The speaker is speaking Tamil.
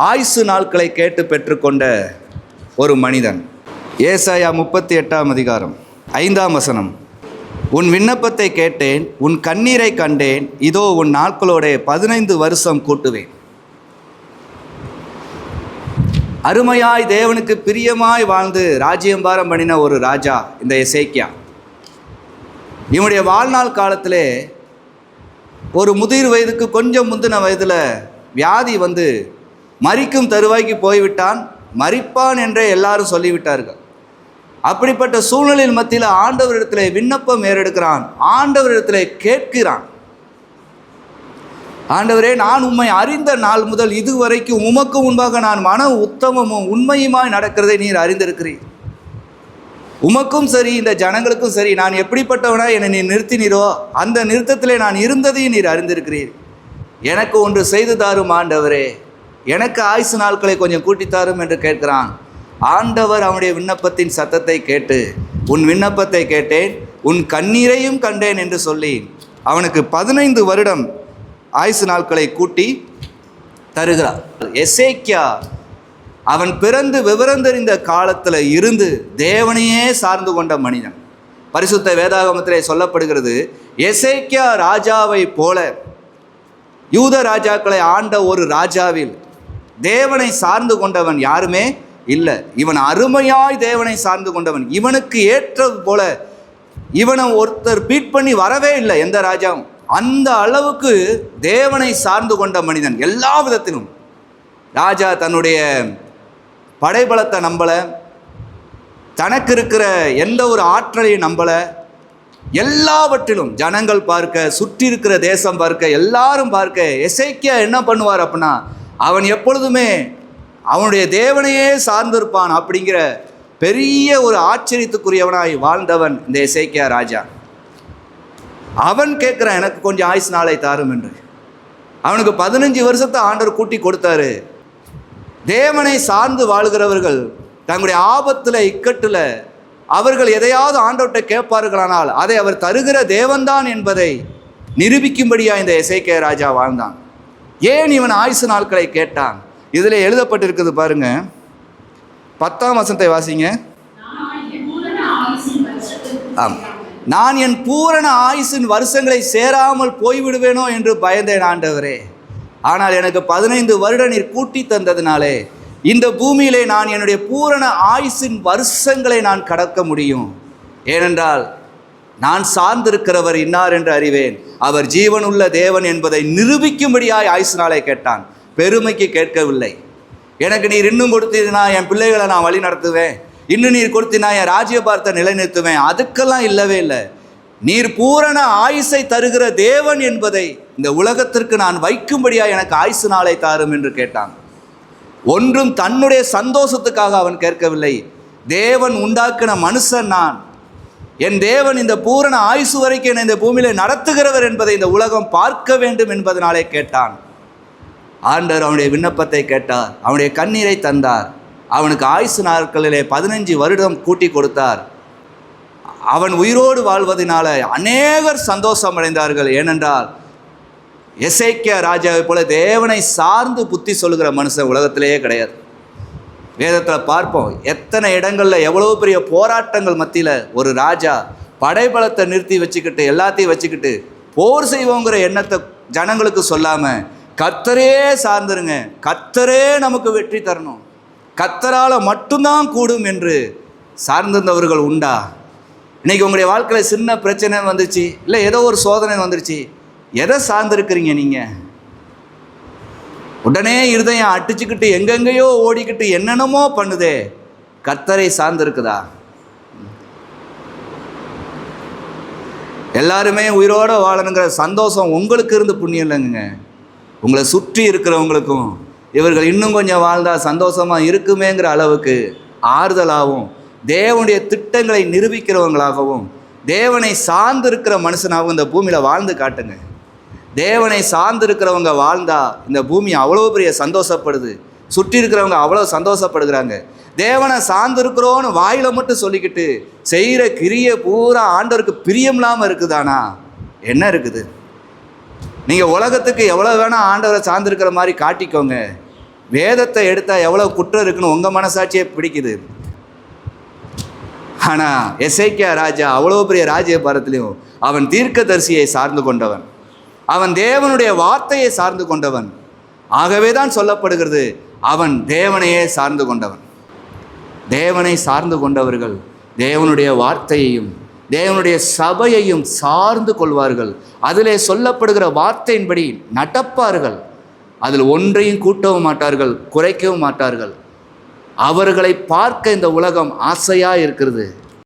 ஆயுசு நாட்களை கேட்டு பெற்றுக்கொண்ட ஒரு மனிதன். ஏசாயா முப்பத்தி எட்டாம் அதிகாரம் ஐந்தாம் வசனம். உன் விண்ணப்பத்தை கேட்டேன் உன் கண்ணீரை கண்டேன் இதோ உன் நாட்களோட பதினைந்து வருஷம் கூட்டுவேன். அருமையாய் தேவனுக்கு பிரியமாய் வாழ்ந்து ராஜ்யம்பாரம் பண்ணின ஒரு ராஜா இந்த இசைக்கியா இவனுடைய வாழ்நாள் காலத்திலே ஒரு முதிர் வயதுக்கு கொஞ்சம் முந்தின வயதில் வியாதி வந்து மறிக்கும் தருவாய்க்கு போய்விட்டான் மறிப்பான் என்றே எல்லாரும் சொல்லிவிட்டார்கள். அப்படிப்பட்ட சூழ்நிலையின் மத்தியில் ஆண்டவரிடத்தில் விண்ணப்பம் ஏறெடுக்கிறான் ஆண்டவரிடத்தில் கேட்கிறான். ஆண்டவரே நான் உம்மை அறிந்த நாள் முதல் இதுவரைக்கும் உமக்கு முன்பாக நான் மன உத்தமமும் உண்மையுமாய் நடக்கிறதை நீர் அறிந்திருக்கிறீர். உமக்கும் சரி இந்த ஜனங்களுக்கும் சரி நான் எப்படிப்பட்டவனா என்னை நீ நிறுத்தினீரோ அந்த நிறுத்தத்திலே நான் இருந்ததையும் நீர் அறிந்திருக்கிறீர். எனக்கு ஒன்று செய்து தாரும் ஆண்டவரே. எனக்கு ஆயுசு நாட்களை கொஞ்சம் கூட்டித்தாரும் என்று கேட்கிறான். ஆண்டவர் அவனுடைய விண்ணப்பத்தின் சத்தத்தை கேட்டு உன் விண்ணப்பத்தை கேட்டேன் உன் கண்ணீரையும் கண்டேன் என்று சொல்லி அவனுக்கு பதினைந்து வருடம் ஆயுசு நாட்களை கூட்டி தருகிறார். எசேக்கியா அவன் பிறந்து விவரம் தெரிந்த காலத்தில் இருந்து தேவனையே சார்ந்து கொண்ட மனிதன். பரிசுத்த வேதாகமத்திலே சொல்லப்படுகிறது எசேக்கியா ராஜாவை போல யூத ராஜாக்களை ஆண்ட ஒரு ராஜாவில் தேவனை சார்ந்து கொண்டவன் யாருமே இல்லை. இவன் அருமையாய் தேவனை சார்ந்து கொண்டவன். இவனுக்கு ஏற்றது போல இவனை ஒருத்தர் பீட் பண்ணி வரவே இல்லை எந்த ராஜாவும். அந்த அளவுக்கு தேவனை சார்ந்து கொண்ட மனிதன் எல்லா விதத்திலும். ராஜா தன்னுடைய படைபலத்தை நம்பலை. தனக்கு இருக்கிற எந்த ஒரு ஆற்றலையும் நம்பலை. எல்லாவற்றிலும் ஜனங்கள் பார்க்க சுற்றி இருக்கிற தேசம் பார்க்க எல்லாரும் பார்க்க எசைக்கியா என்ன பண்ணுவார் அப்படின்னா அவன் எப்பொழுதுமே அவனுடைய தேவனையே சார்ந்திருப்பான் அப்படிங்கிற பெரிய ஒரு ஆச்சரியத்துக்குரியவனாய் வாழ்ந்தவன் இந்த இசைக்கியா ராஜா. அவன் கேட்குறான் எனக்கு கொஞ்சம் ஆயுசு நாளை தாரும் என்று. அவனுக்கு பதினஞ்சு வருஷத்தை ஆண்டவர் கூட்டி கொடுத்தாரு. தேவனை சார்ந்து வாழ்கிறவர்கள் தங்களுடைய ஆபத்தில் இக்கட்டில் அவர்கள் எதையாவது ஆண்டவர்கிட்ட கேட்பார்களானால் அதை அவர் தருகிற தேவன்தான் என்பதை நிரூபிக்கும்படியாக இந்த இசைக்கிய ராஜா வாழ்ந்தான். ஏன் இவன் ஆயுசு நாட்களை கேட்டான்? இதில் எழுதப்பட்டிருக்குது பாருங்க. பத்தாம் வசனத்தை வாசிங்க. ஆம். நான் என் பூரண ஆயுசின் வருஷங்களை சேராமல் போய்விடுவேனோ என்று பயந்தேன் ஆண்டவரே. ஆனால் எனக்கு பதினைந்து வருட நீர் கூட்டி தந்ததினாலே இந்த பூமியிலே நான் என்னுடைய பூரண ஆயுசின் வருஷங்களை நான் கடக்க முடியும். ஏனென்றால் நான் சார்ந்திருக்கிறவர் இன்னார் என்று அறிவேன். அவர் ஜீவனுள்ள தேவன் என்பதை நிரூபிக்கும்படியாய் ஆயுசு நாளை கேட்டான். பெருமைக்கு கேட்கவில்லை. எனக்கு நீர் இன்னும் கொடுத்தீங்கன்னா என் பிள்ளைகளை நான் வழி நடத்துவேன். இன்னும் நீர் கொடுத்தினா என் ராஜ்யபாரத்தை நிலைநிறுத்துவேன். அதுக்கெல்லாம் இல்லவே இல்லை. நீர் பூரண ஆயுசை தருகிற தேவன் என்பதை இந்த உலகத்திற்கு நான் வைக்கும்படியா எனக்கு ஆயுசு நாளை தாரும் என்று கேட்டான். ஒன்றும் தன்னுடைய சந்தோஷத்துக்காக அவன் கேட்கவில்லை. தேவன் உண்டாக்கின மனுஷன் நான். என் தேவன் இந்த பூரண ஆயுசு வரைக்கும் என்னை இந்த பூமியில் நடத்துகிறவர் என்பதை இந்த உலகம் பார்க்க வேண்டும் என்பதனாலே கேட்டான். ஆண்டவர் அவனுடைய விண்ணப்பத்தை கேட்டார். அவனுடைய கண்ணீரை தந்தார். அவனுக்கு ஆயுசு நாட்களிலே பதினஞ்சு வருடம் கூட்டி கொடுத்தார். அவன் உயிரோடு வாழ்வதனால அநேகர் சந்தோஷம் அடைந்தார்கள். ஏனென்றால் எசைக்கிய ராஜாவை போல தேவனை சார்ந்து புத்தி சொல்லுகிற மனுஷன் உலகத்திலேயே கிடையாது. வேதத்தில் பார்ப்போம். எத்தனை இடங்களில் எவ்வளோ பெரிய போராட்டங்கள் மத்தியில் ஒரு ராஜா படைபலத்தை நிறுத்தி வச்சுக்கிட்டு எல்லாத்தையும் வச்சுக்கிட்டு போர் செய்வோங்கிற எண்ணத்தை ஜனங்களுக்கு சொல்லாமல் கத்தரே சார்ந்துருங்க. கத்தரே நமக்கு வெற்றி தரணும். கத்தரால் மட்டும்தான் கூடும் என்று சார்ந்திருந்தவர்கள் உண்டா? இன்றைக்கி உங்களுடைய வாழ்க்கையில் சின்ன பிரச்சனை வந்துச்சு இல்லை ஏதோ ஒரு சோதனை வந்துருச்சு. எதை சார்ந்திருக்கிறீங்க நீங்கள் உடனே இருதயம் அடிச்சுக்கிட்டு எங்கெங்கேயோ ஓடிக்கிட்டு என்னென்னமோ பண்ணுதே. கத்தரை சார்ந்திருக்குதா? எல்லாருமே உயிரோட வாழணுங்கிற சந்தோஷம் உங்களுக்கு இருந்து புண்ணியம் இல்லைங்க. உங்களை சுற்றி இருக்கிறவங்களுக்கும் இவர்கள் இன்னும் கொஞ்சம் வாழ்ந்தால் சந்தோஷமாக இருக்குமேங்கிற அளவுக்கு ஆறுதலாகவும் தேவனுடைய திட்டங்களை நிரூபிக்கிறவங்களாகவும் தேவனை சார்ந்து இருக்கிற மனுஷனாகவும் இந்த பூமியில் வாழ்ந்து காட்டுங்க. தேவனை சார்ந்து இருக்கிறவங்க வாழ்ந்தா இந்த பூமி அவ்வளோ பெரிய சந்தோஷப்படுது. சுற்றி இருக்கிறவங்க அவ்வளோ சந்தோஷப்படுகிறாங்க. தேவனை சார்ந்திருக்கிறோன்னு வாயில் வாயில மட்டும் சொல்லிக்கிட்டு செய்கிற கிரிய பூரா ஆண்டவருக்கு பிரியமில்லாமல் இருக்குதானா? என்ன இருக்குது? நீங்கள் உலகத்துக்கு எவ்வளோ வேணால் ஆண்டவரை சார்ந்திருக்கிற மாதிரி காட்டிக்கோங்க. வேதத்தை எடுத்தால் எவ்வளோ குற்றம் இருக்குன்னு உங்கள் மனசாட்சியே பிடிக்குது. ஆனால் எசைக்கியா ராஜா அவ்வளோ பெரிய ராஜ்யபாரத்திலையும் அவன் தீர்க்கதரிசியை சார்ந்து கொண்டவன். அவன் தேவனுடைய வார்த்தையை சார்ந்து கொண்டவன். ஆகவே தான் சொல்லப்படுகிறது அவன் தேவனையே சார்ந்து கொண்டவன். தேவனை சார்ந்து கொண்டவர்கள் தேவனுடைய வார்த்தையையும் தேவனுடைய சபையையும் சார்ந்து கொள்வார்கள். அதிலே சொல்லப்படுகிற வார்த்தையின்படி நடப்பார்கள். அதில் ஒன்றையும் கூட்டவும் மாட்டார்கள் குறைக்கவும் மாட்டார்கள். அவர்களை பார்க்க இந்த உலகம் ஆசையாக இருக்கிறது.